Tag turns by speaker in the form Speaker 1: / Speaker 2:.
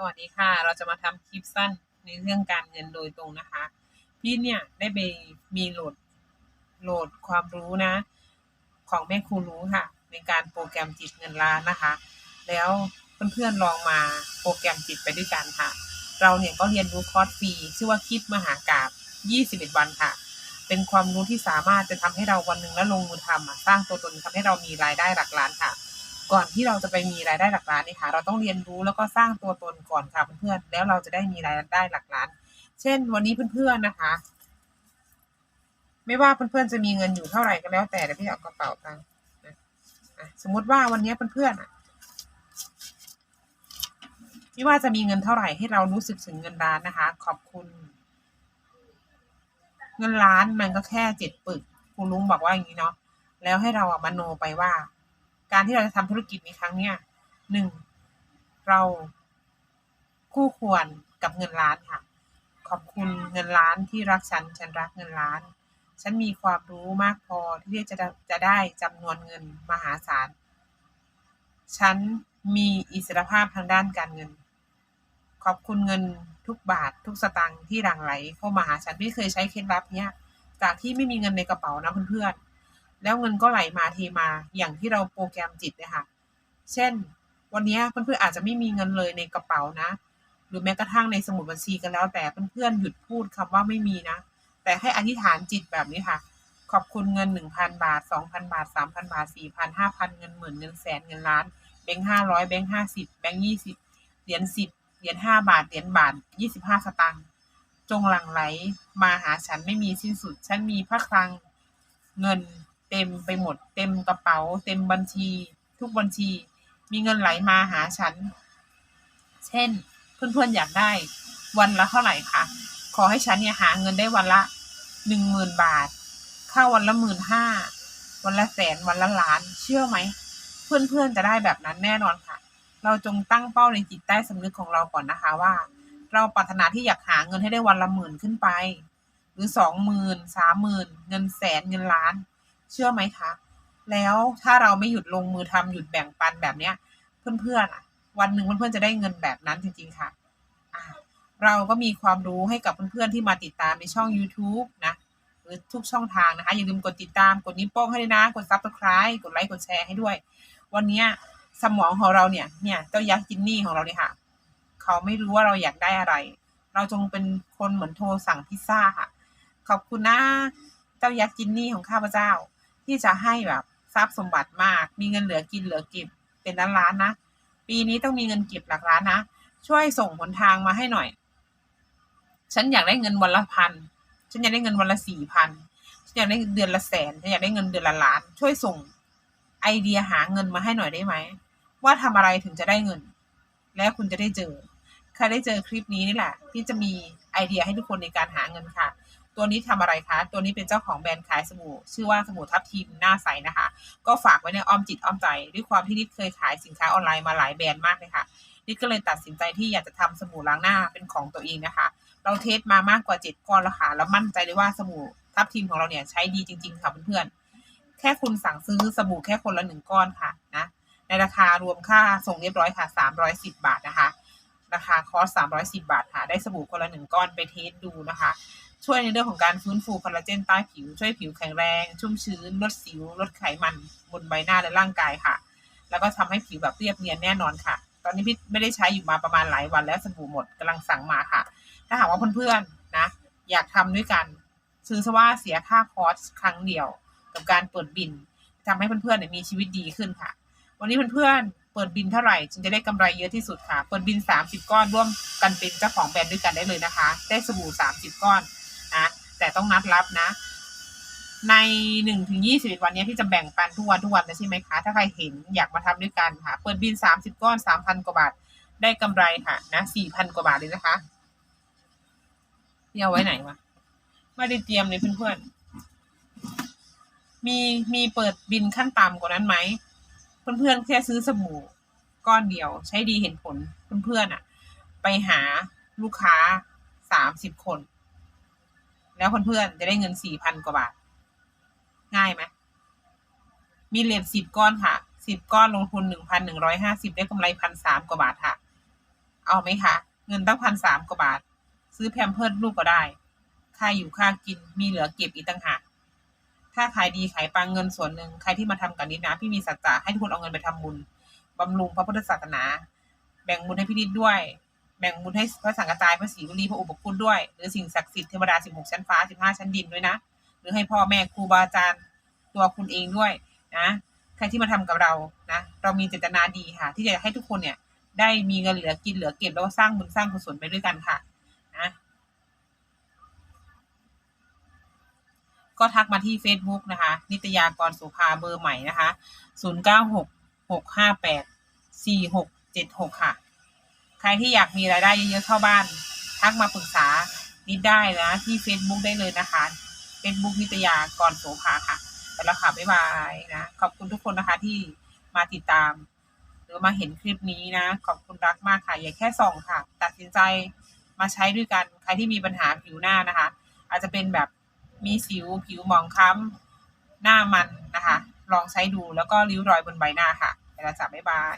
Speaker 1: สวัสดีค่ะ เราจะมาทำคลิปสั้นในเรื่องการเงินโดยตรงนะคะ พี่เนี่ยได้ไปมีโหลดโหลดความรู้นะ ของแม่ครูรู้ค่ะ ในการโปรแกรมจิตเงินล้านนะคะ แล้วเพื่อนๆลองมาโปรแกรมจิตไปด้วยกันค่ะ เราเนี่ยก็เรียนรู้คอร์สฟรีชื่อว่าคลิปมหากาบ21 วันค่ะ เป็นความรู้ที่สามารถจะทำให้เราวันหนึ่งแล้วลงมือทำสร้างตัวตนทำให้เรามีรายได้หลักล้านค่ะ ก่อนที่เราจะไปมีรายได้หลักล้านนี่ค่ะ เราต้องเรียนรู้แล้วก็สร้างตัวตนก่อนค่ะเพื่อนๆแล้วเราจะได้มีรายได้หลักล้าน เช่น วันนี้เพื่อนๆนะคะ ไม่ว่าเพื่อนๆจะมีเงินอยู่เท่าไหร่ก็แล้วแต่เดี๋ยวพี่เอากระเป๋าตังค์สมมติว่าวันนี้เพื่อนๆอะไม่ว่าจะมีเงินเท่าไหร่ให้เรารู้สึกถึงเงินล้านนะคะ ขอบคุณ เงินล้านมันก็แค่เจ็ดปึก คุณลุงบอกว่าอย่างนี้เนาะแล้วให้เราอะมโนไปว่า การที่เราจะทำธุรกิจในครั้งเนี้ยหนึ่งเราคู่ควรกับเงินล้านค่ะ ขอบคุณเงินล้านที่รักฉัน ฉันรักเงินล้าน ฉันมีความรู้มากพอที่จะจะได้จำนวนเงินมหาศาล ฉันมีอิสรภาพทางด้านการเงิน ขอบคุณเงินทุกบาททุกสตางค์ที่หลั่งไหลเข้ามาหาฉันพี่เคยใช้เคล็ดลับเนี้ย จากที่ไม่มีเงินในกระเป๋านะเพื่อนๆ แล้วเงินก็ไหลมาเทมาอย่างที่เราโปรแกรมจิตเลยค่ะ เช่น วันนี้เพื่อนๆอาจจะไม่มีเงินเลยในกระเป๋านะ หรือแม้กระทั่งในสมุดบัญชีกันแล้ว แต่เพื่อนๆหยุดพูดคำว่าไม่มีนะ แต่ให้อธิษฐานจิตแบบนี้ค่ะ ขอบคุณเงินหนึ่งพันบาทสองพันบาทสามพันบาทสี่พันห้าพันเงินหมื่นเงินแสนเงินล้านแบงค์ห้าร้อยแบงค์ห้าสิบแบงค์ยี่สิบเหรียญสิบเหรียญห้าบาทเหรียญบาทยี่สิบห้าสตางค์จงหลั่งไหลมาหาฉันไม่มีสิ้นสุด ฉันมีพระคลังเงิน เต็มไปหมด เต็มกระเป๋า เต็มบัญชี ทุกบัญชี มีเงินไหลมาหาฉัน เช่น เพื่อนๆอยากได้ วันละเท่าไหร่คะขอให้ฉันเนี่ยหาเงินได้วันละหนึ่งหมื่นบาทเข้าวันละหมื่นห้าวันละแสนวันละล้าน เชื่อไหม เพื่อนๆจะได้แบบนั้นแน่นอนค่ะ เราจงตั้งเป้าในจิตใต้สำนึกของเราก่อนนะคะว่า เราปรารถนาที่อยากหาเงินให้ได้วันละหมื่นขึ้นไป หรือสองหมื่นสามหมื่นเงินแสนเงินล้าน เชื่อไหมคะ แล้วถ้าเราไม่หยุดลงมือทำหยุดแบ่งปันแบบเนี้ย เพื่อนๆอะ วันหนึ่งเพื่อนๆจะได้เงินแบบนั้นจริง ๆ ค่ะอ่าเราก็มีความรู้ให้กับเพื่อนๆที่มาติดตามในช่อง YouTube นะหรือทุกช่องทางนะคะ อย่าลืมกดติดตามกดนิ้วโป้งให้ด้วยนะ กด Subscribe กดไลค์กดแชร์ให้ด้วย วันนี้สมองของเราเนี่ยเนี่ยเจ้ายักษ์จินนี่ของเราเนี่ยค่ะ เขาไม่รู้ว่าเราอยากได้อะไร เราจงเป็นคนเหมือนโทรสั่งพิซซ่าค่ะ ขอบคุณนะ เจ้ายักษ์จินนี่ของข้าพเจ้า ที่จะให้แบบทรัพย์สมบัติมาก มีเงินเหลือกินเหลือเก็บเป็นล้านล้านนะ ปีนี้ต้องมีเงินเก็บหลักล้านนะ ช่วยส่งหนทางมาให้หน่อย ฉันอยากได้เงินวันละพัน ฉันอยากได้เงินวันละสี่พัน ฉันอยากได้เดือนละแสน ฉันอยากได้เงินเดือนละล้าน ช่วยส่งไอเดียหาเงินมาให้หน่อยได้ไหม ว่าทำอะไรถึงจะได้เงิน และคุณจะได้เจอ ใครได้เจอคลิปนี้นี่แหละ ที่จะมีไอเดียให้ทุกคนในการหาเงินค่ะ ตัวนี้ทำอะไรคะ ตัวนี้เป็นเจ้าของแบรนด์ขายสบู่ชื่อว่าสบู่ทับทิมหน้าใสนะคะ ก็ฝากไว้ในอ้อมจิตอ้อมใจ ด้วยความที่นิดเคยขายสินค้าออนไลน์มาหลายแบรนด์มากเลยค่ะนิดก็เลยตัดสินใจที่อยากจะทำสบู่ล้างหน้าเป็นของตัวเองนะคะ เราเทสมามากกว่าเจ็ดก้อนแล้วค่ะแล้วมั่นใจเลยว่าสบู่ทับทิมของเราเนี่ยใช้ดีจริง ๆ ค่ะเพื่อนๆแค่คุณสั่งซื้อสบู่แค่คนละหนึ่งก้อนค่ะนะในราคารวมค่าส่งเรียบร้อยค่ะสามร้อยสิบาทนะคะ ราคาคอสสามร้อยสิบาทค่ะได้สบู่คนละหนึ่งก้อนไปเทสดูนะคะ ช่วยในเรื่องของการฟื้นฟูคอลลาเจนใต้ผิว ช่วยผิวแข็งแรง ชุ่มชื้น ลดสิว ลดไขมันบนใบหน้าและร่างกายค่ะ แล้วก็ทำให้ผิวแบบเรียบเนียนแน่นอนค่ะ ตอนนี้พี่ไม่ได้ใช้อยู่มาประมาณหลายวันแล้วสบู่หมดกำลังสั่งมาค่ะ ถ้าหากว่าเพื่อนๆนะ อยากทำด้วยกัน ซื้อซะว่าเสียค่าคอร์สครั้งเดียว กับการเปิดบินทำให้เพื่อนๆมีชีวิตดีขึ้นค่ะ วันนี้เพื่อนๆ ปิดบินเท่าไหร่จึงจะได้กำไรเยอะที่สุดค่ะ เปิดบิน 30 ก้อนร่วมกันเป็นเจ้าของแบรนด์ด้วยกันได้เลยนะคะ ได้สบู่ 30 ก้อนนะแต่ต้องนัดรับนะ ในหนึ่งถึงยี่สิบวันนี้ที่จะแบ่งปันทุกวันทุกวันนะใช่ไหมคะ ถ้าใครเห็นอยากมาทำด้วยกันค่ะ เปิดบิน 30 ก้อน 3,000 กว่าบาท ได้กำไรค่ะนะ4,000 กว่าบาทเลยนะคะนี่เอาไว้ไหนวะไม่ได้เตรียมเลยเพื่อนๆมีมีเปิดบินขั้นต่ำกว่านั้นไหม เพื่อนๆแค่ซื้อสบู่ก้อนเดียว ใช้ดีเห็นผลเพื่อนๆอะ ไปหาลูกค้าสามสิบคน แล้วเพื่อนๆจะได้เงินสี่พันกว่าบาท ง่ายไหมมีเหรียญสิบก้อนค่ะสิบก้อนลงทุนหนึ่งพันหนึ่งร้อยห้าสิบได้กำไรพันสามกว่าบาทค่ะ เอาไหมคะเงินตั้งพันสามกว่าบาท ซื้อแพมเพิร์ดลูกก็ได้ ค่าอยู่ค่ากินมีเหลือเก็บอีกต่างหาก ถ้าขายดีขายปังเงินส่วนหนึ่งใครที่มาทำกับนิดนะ พี่มีสัจจะให้ทุกคนเอาเงินไปทำบุญบำรุงพระพุทธศาสนา แบ่งบุญให้พี่นิดด้วย แบ่งบุญให้พระสังฆจายพระศรีวลีพระอุปคุตด้วย หรือสิ่งศักดิ์สิทธิ์เทวดาสิบหกชั้นฟ้าสิบห้าชั้นดินด้วยนะ หรือให้พ่อแม่ครูบาอาจารย์ตัวคุณเองด้วยนะ ใครที่มาทำกับเรานะ เรามีเจตนาดีค่ะ ที่จะให้ทุกคนเนี่ยได้มีเงินเหลือกินเหลือเก็บแล้วก็สร้างบุญสร้างกุศลไปด้วยกันค่ะนะ ก็ทักมาที่ Facebook นะคะ นิตยากรสุภาเบอร์ใหม่นะคะ 0 9 6 6 5 8 4 6 7 6 ค่ะ ใครที่อยากมีรายได้เยอะๆเข้าบ้าน ทักมาปรึกษานิดได้นะ ที่ Facebook ได้เลยนะคะ Facebook นิตยากรโสภาค่ะไปแล้วค่ะบ๊ายบายนะขอบคุณทุกคนนะคะที่มาติดตาม หรือมาเห็นคลิปนี้นะ ขอบคุณรักมากค่ะ อย่าแค่ส่องค่ะ ตัดสินใจมาใช้ด้วยกัน ใครที่มีปัญหาผิวหน้านะคะ อาจจะเป็นแบบ มีสิวผิวหมองคล้ำหน้ามันนะคะ ลองใช้ดูแล้วก็ริ้วรอยบนใบหน้าค่ะเวลาจับบ๊ายบาย